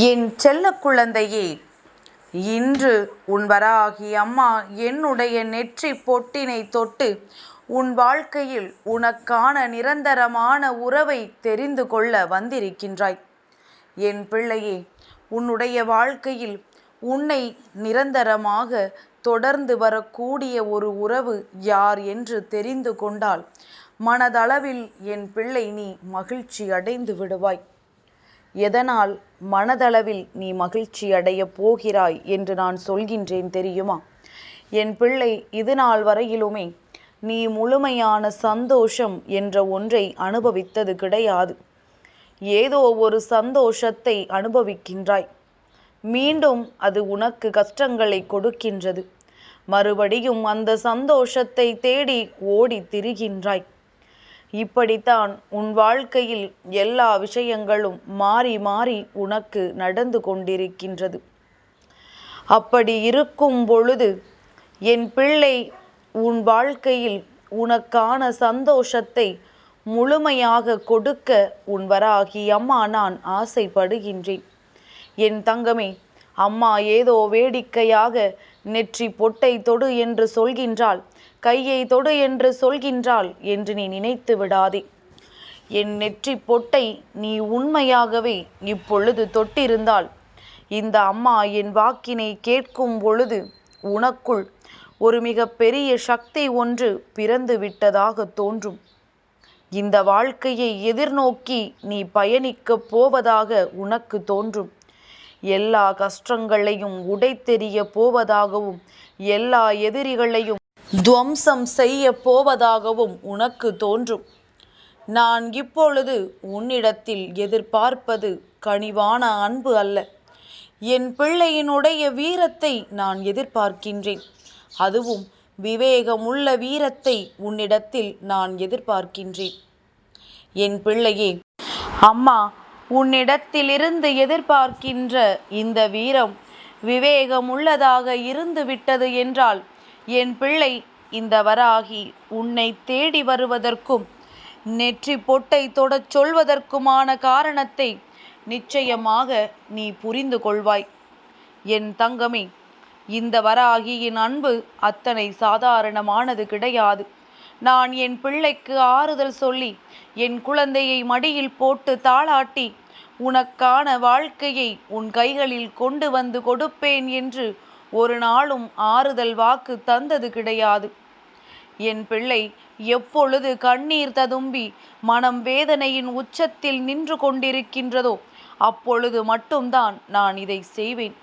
என் செல்ல குழந்தையே இன்று உன் வராகி அம்மா என்னுடைய நெற்றி பொட்டினை தொட்டு உன் வாழ்க்கையில் உனக்கான நிரந்தரமான உறவை தெரிந்து கொள்ள வந்திருக்கின்றாய். என் பிள்ளையே உன்னுடைய வாழ்க்கையில் உன்னை நிரந்தரமாக தொடர்ந்து வரக்கூடிய ஒரு உறவு யார் என்று தெரிந்து கொண்டால் மனதளவில் என் பிள்ளை நீ மகிழ்ச்சி அடைந்து விடுவாய். எதனால் மனதளவில் நீ மகிழ்ச்சி அடையப் போகிறாய் என்று நான் சொல்கின்றேன் தெரியுமா? என் பிள்ளை இது நாள் வரையிலுமே நீ முழுமையான சந்தோஷம் என்ற ஒன்றை அனுபவித்தது கிடையாது. ஏதோ ஒரு சந்தோஷத்தை அனுபவிக்கின்றாய். மீண்டும் அது உனக்கு கஷ்டங்களை கொடுக்கின்றது. மறுபடியும் அந்த சந்தோஷத்தை தேடி ஓடி திரிகின்றாய். இப்படித்தான் உன் வாழ்க்கையில் எல்லா விஷயங்களும் மாறி மாறி உனக்கு நடந்து கொண்டிருக்கின்றது. அப்படி இருக்கும் பொழுது என் பிள்ளை உன் வாழ்க்கையில் உனக்கான சந்தோஷத்தை முழுமையாக கொடுக்க உன் வராகி அம்மா நான் ஆசைப்படுகின்றேன். என் தங்கமே அம்மா ஏதோ வேடிக்கையாக நெற்றி பொட்டை தொடு என்று சொல்கின்றாள் கையை தொடு என்று சொல்கின்றாள் என்று நீ நினைத்து விடாதே. என் நெற்றி பொட்டை நீ உண்மையாகவே இப்பொழுது தொட்டிருந்தால் இந்த அம்மா என் வாக்கினை கேட்கும் பொழுது உனக்குள் ஒரு மிக பெரிய சக்தி ஒன்று பிறந்து விட்டதாக தோன்றும். இந்த வாழ்க்கையை எதிர்நோக்கி நீ பயணிக்கப் போவதாக உனக்கு தோன்றும். எல்லா கஷ்டங்களையும் உடைத்தெறிய போவதாகவும் எல்லா எதிரிகளையும் துவம்சம் செய்ய போவதாகவும் உனக்கு தோன்றும். நான் இப்பொழுது உன்னிடத்தில் எதிர்பார்ப்பது கனிவான அன்பு அல்ல. என் பிள்ளையினுடைய வீரத்தை நான் எதிர்பார்க்கின்றேன். அதுவும் விவேகமுள்ள வீரத்தை உன்னிடத்தில் நான் எதிர்பார்க்கின்றேன். என் பிள்ளையே அம்மா உன்னிடத்திலிருந்து எதிர்பார்க்கின்ற இந்த வீரம் விவேகமுள்ளதாக இருந்து விட்டது என்றால் என் பிள்ளை இந்த வராகி உன்னை தேடி வருவதற்கும் நெற்றி பொட்டை தொடச் சொல்வதற்குமான காரணத்தை நிச்சயமாக நீ புரிந்து கொள்வாய். என் தங்கமே இந்த வராகியின் அன்பு அத்தனை சாதாரணமானது கிடையாது. நான் என் பிள்ளைக்கு ஆறுதல் சொல்லி என் குழந்தையை மடியில் போட்டு தாளாட்டி உனக்கான வாழ்க்கையை உன் கைகளில் கொண்டு வந்து கொடுப்பேன் என்று ஒரு நாளும் ஆறுதல் வாக்கு தந்தது கிடையாது. என் பிள்ளை எப்பொழுது கண்ணீர் ததும்பி மனம் வேதனையின் உச்சத்தில் நின்று கொண்டிருக்கின்றதோ அப்பொழுது மட்டும்தான் நான் இதை செய்வேன்.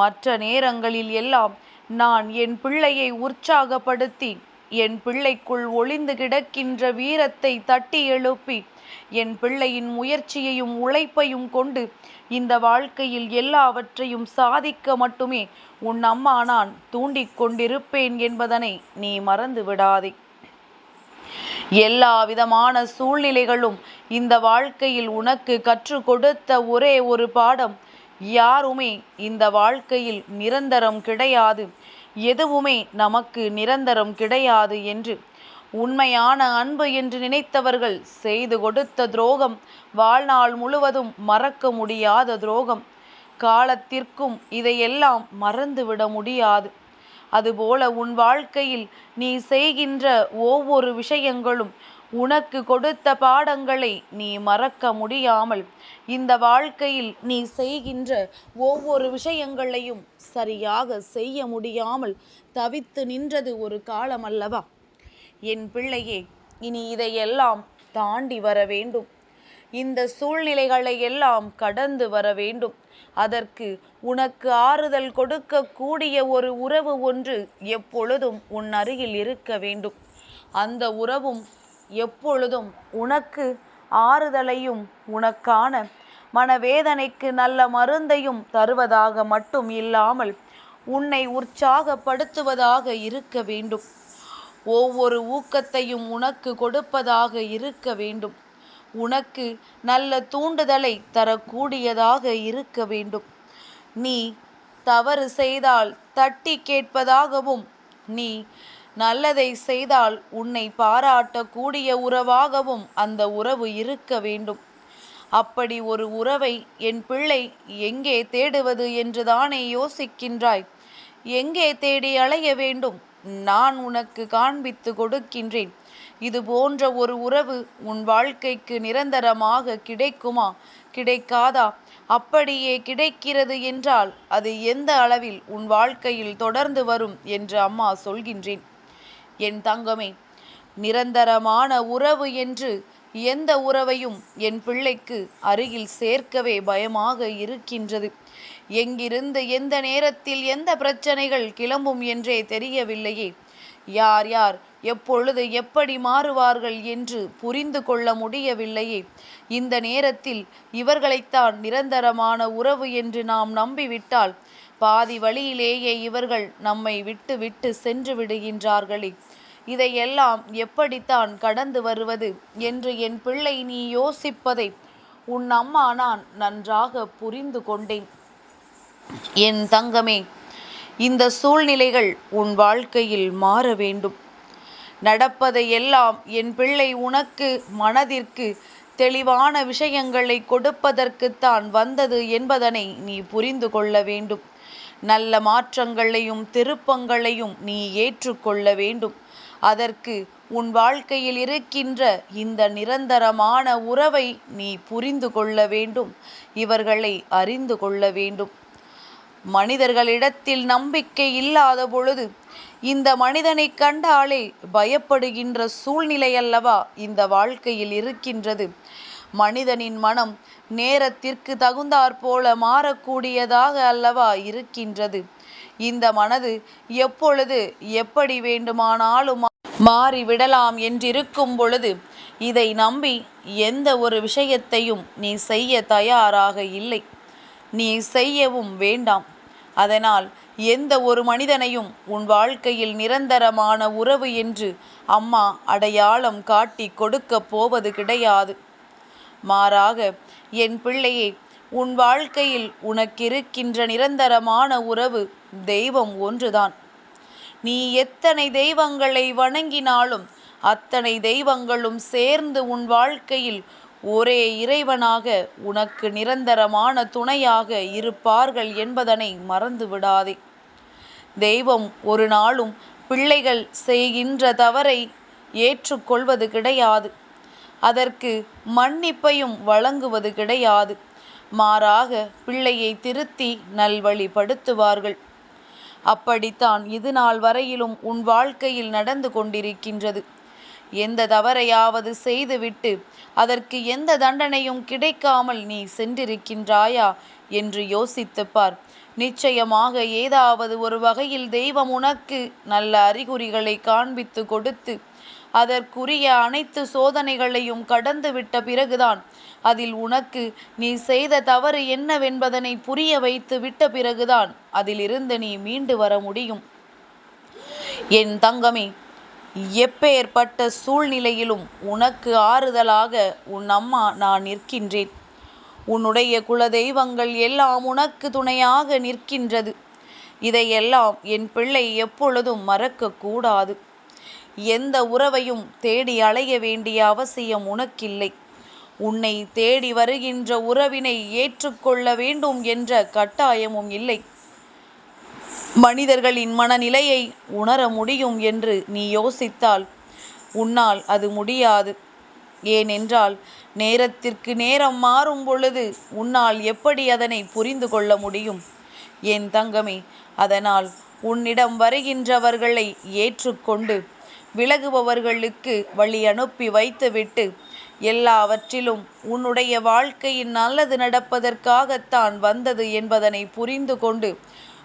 மற்ற நேரங்களில் எல்லாம் நான் என் பிள்ளையை உற்சாகப்படுத்தி என் பிள்ளைக்குள் ஒளிந்து கிடக்கின்ற வீரத்தை தட்டி எழுப்பி என் பிள்ளையின் முயற்சியையும் உழைப்பையும் கொண்டு இந்த வாழ்க்கையில் எல்லாவற்றையும் சாதிக்க மட்டுமே உன் அம்மா நான் தூண்டிக் கொண்டிருப்பேன் என்பதனை நீ மறந்து விடாதே. எல்லா விதமான சூழ்நிலைகளும் இந்த வாழ்க்கையில் உனக்கு கற்றுக் கொடுத்த ஒரே ஒரு பாடம் யாருமே இந்த வாழ்க்கையில் நிரந்தரம் கிடையாது. எதுவுமே நமக்கு நிரந்தரம் கிடையாது என்று. உண்மையான அன்பு என்று நினைத்தவர்கள் செய்து கொடுத்த துரோகம் வாழ்நாள் முழுவதும் மறக்க முடியாத துரோகம். காலத்திற்கும் இதையெல்லாம் மறந்துவிட முடியாது. அதுபோல உன் வாழ்க்கையில் நீ செய்கின்ற ஒவ்வொரு விஷயங்களும் உனக்கு கொடுத்த பாடங்களை நீ மறக்க முடியாமல் இந்த வாழ்க்கையில் நீ செய்கின்ற ஒவ்வொரு விஷயங்களையும் சரியாக செய்ய முடியாமல் தவித்து நின்றது ஒரு காலம் அல்லவா? என் பிள்ளையே இனி இதையெல்லாம் தாண்டி வர வேண்டும். இந்த சூழ்நிலைகளை எல்லாம் கடந்து வர வேண்டும். அதற்கு உனக்கு ஆறுதல் கொடுக்கக்கூடிய ஒரு உறவு ஒன்று எப்பொழுதும் உன் அருகில் இருக்க வேண்டும். அந்த உறவும் எப்பொழுதும் உனக்கு ஆறுதலையும் உனக்கான மனவேதனைக்கு நல்ல மருந்தையும் தருவதாக மட்டும் இல்லாமல் உன்னை உற்சாகப்படுத்துவதாக இருக்க வேண்டும். ஒவ்வொரு ஊக்கத்தையும் உனக்கு கொடுப்பதாக இருக்க வேண்டும். உனக்கு நல்ல தூண்டுதலை தரக்கூடியதாக இருக்க வேண்டும். நீ தவறு செய்தால் தட்டி கேட்பதாகவும் நீ நல்லதை செய்தால் உன்னை பாராட்டக்கூடிய உறவாகவும் அந்த உறவு இருக்க வேண்டும். அப்படி ஒரு உறவை என் பிள்ளை எங்கே தேடுவது என்றுதானே யோசிக்கின்றாய். எங்கே தேடி அலைய வேண்டும்? நான் உனக்கு காண்பித்து கொடுக்கின்றேன். இது போன்ற ஒரு உறவு உன் வாழ்க்கைக்கு நிரந்தரமாக கிடைக்குமா? கிடைக்காதா? அப்படியே கிடைக்கிறது என்றால் அது எந்த அளவில் உன் வாழ்க்கையில் தொடர்ந்து வரும் என்று அம்மா சொல்கின்றேன். என் தங்கமே நிரந்தரமான உறவு என்று எந்த உறவையும் என் பிள்ளைக்கு அருகில் சேர்க்கவே பயமாக இருக்கின்றது. எங்கிருந்து எந்த நேரத்தில் எந்த பிரச்சனைகள் கிளம்பும் என்றே தெரியவில்லையே. யார் யார் எப்பொழுது எப்படி மாறுவார்கள் என்று புரிந்து கொள்ள முடியவில்லையே. இந்த நேரத்தில் இவர்களைத்தான் நிரந்தரமான உறவு என்று நாம் நம்பிவிட்டால் பாதி வழியிலேயே இவர்கள் நம்மை விட்டு விட்டு சென்று விடுகின்றார்களே. இதையெல்லாம் எப்படித்தான் கடந்து வருவது என்று என் பிள்ளை நீ யோசிப்பதை உன் அம்மா நான் நன்றாக புரிந்து கொண்டேன். என் தங்கமே இந்த சூழ்நிலைகள் உன் வாழ்க்கையில் மாற வேண்டும். நடப்பதை எல்லாம் என் பிள்ளை உனக்கு மனதிற்கு தெளிவான விஷயங்களை கொடுப்பதற்குத்தான் வந்தது என்பதனை நீ புரிந்து கொள்ள வேண்டும். நல்ல மாற்றங்களையும் திருப்பங்களையும் நீ ஏற்றுக்கொள்ள வேண்டும். அதற்கு உன் வாழ்க்கையில் இருக்கின்ற இந்த நிரந்தரமான உறவை நீ புரிந்து கொள்ள வேண்டும் இவர்களை அறிந்து கொள்ள வேண்டும். மனிதர்களிடத்தில் நம்பிக்கை இல்லாத பொழுது இந்த மனிதனை கண்டாலே பயப்படுகின்ற சூழ்நிலை அல்லவா இந்த வாழ்க்கையில் இருக்கின்றது. மனிதனின் மனம் நேரத்திற்கு தகுந்தாற்போல மாறக்கூடியதாக அல்லவா இருக்கின்றது. இந்த மனது எப்பொழுது எப்படி வேண்டுமானாலும் மாறிவிடலாம் என்றிருக்கும் பொழுது இதை நம்பி எந்த ஒரு விஷயத்தையும் நீ செய்ய தயாராக இல்லை. நீ செய்யவும் வேண்டாம். அதனால் எந்த ஒரு மனிதனையும் உன் வாழ்க்கையில் நிரந்தரமான உறவு என்று அம்மா அடையாளம் காட்டி கொடுக்கப் போவது கிடையாது. மாறாக என் பிள்ளையை உன் வாழ்க்கையில் உனக்கிருக்கின்ற நிரந்தரமான உறவு தெய்வம் ஒன்றுதான். நீ எத்தனை தெய்வங்களை வணங்கினாலும் அத்தனை தெய்வங்களும் சேர்ந்து உன் வாழ்க்கையில் ஒரே இறைவனாக உனக்கு நிரந்தரமான துணையாக இருப்பார்கள் என்பதனை மறந்து விடாதே தெய்வம் ஒரு நாளும் பிள்ளைகள் செய்கின்ற தவறை ஏற்றுக்கொள்வது கிடையாது. அதற்கு மன்னிப்பையும் வழங்குவது கிடையாது. மாறாக பிள்ளையை திருத்தி நல்வழிப்படுத்துவார்கள். அப்படித்தான் இது நாள் வரையிலும் உன் வாழ்க்கையில் நடந்து கொண்டிருக்கின்றது. எந்த தவறையாவது செய்துவிட்டு அதற்கு எந்த தண்டனையும் கிடைக்காமல் நீ சென்றிருக்கின்றாயா? என்று யோசித்துப்பார் நிச்சயமாக ஏதாவது ஒரு வகையில் தெய்வம் உனக்கு நல்ல அறிகுறிகளை காண்பித்து கொடுத்து அதற்குரிய அனைத்து சோதனைகளையும் கடந்துவிட்ட பிறகுதான் அதில் உனக்கு நீ செய்த தவறு என்னவென்பதனை புரிய வைத்து விட்ட பிறகுதான் அதிலிருந்து நீ மீண்டு வர முடியும். என் தங்கமே எப்பேற்பட்ட சூழ்நிலையிலும் உனக்கு ஆறுதலாக உன் அம்மா நான் நிற்கின்றேன். உன்னுடைய குலதெய்வங்கள் எல்லாம் உனக்கு துணையாக நிற்கின்றது. இதையெல்லாம் என் பிள்ளை எப்பொழுதும் மறக்கக்கூடாது. எந்த உறவையும் தேடி அலைய வேண்டிய அவசியம் உனக்கில்லை. உன்னை தேடி வருகின்ற உறவினை ஏற்றுக்கொள்ள வேண்டும் என்ற கட்டாயமும் இல்லை. மனிதர்களின் மனநிலையை உணர முடியும் என்று நீ யோசித்தால் உன்னால் அது முடியாது. ஏனென்றால் நேரத்திற்கு நேரம் மாறும் பொழுது உன்னால் எப்படி அதனை புரிந்து கொள்ள முடியும்? என் தங்கமே அதனால் உன்னிடம் வருகின்றவர்களை ஏற்றுக்கொண்டு விலகுபவர்களுக்கு வழி அனுப்பி வைத்துவிட்டு எல்லாவற்றிலும் உன்னுடைய வாழ்க்கையின் நல்லது நடப்பதற்காகத்தான் வந்தது என்பதனை புரிந்து கொண்டு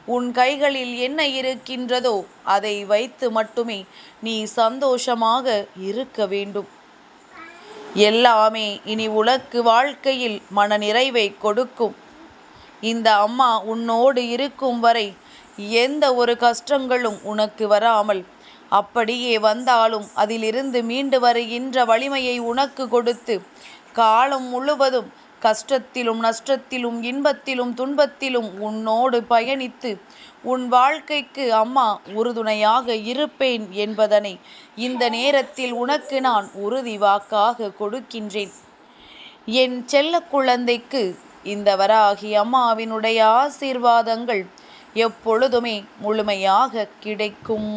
உன் கைகளில் என்ன இருக்கின்றதோ அதை வைத்து மட்டுமே நீ சந்தோஷமாக இருக்க வேண்டும். எல்லாமே இனி உனக்கு வாழ்க்கையில் மன நிறைவை கொடுக்கும். இந்த அம்மா உன்னோடு இருக்கும் வரை எந்த ஒரு கஷ்டங்களும் உனக்கு வராமல் அப்படியே வந்தாலும் அதிலிருந்து மீண்டு வருகின்ற வலிமையை உனக்கு கொடுத்து காலம் முழுவதும் கஷ்டத்திலும் நஷ்டத்திலும் இன்பத்திலும் துன்பத்திலும் உன்னோடு பயணித்து உன் வாழ்க்கைக்கு அம்மா உறுதுணையாக இருப்பேன் என்பதனை இந்த நேரத்தில் உனக்கு நான் உறுதி வாக்காக கொடுக்கின்றேன். என் செல்ல குழந்தைக்கு இந்த வராகி அம்மாவினுடைய ஆசீர்வாதங்கள் எப்பொழுதுமே முழுமையாக கிடைக்கும்.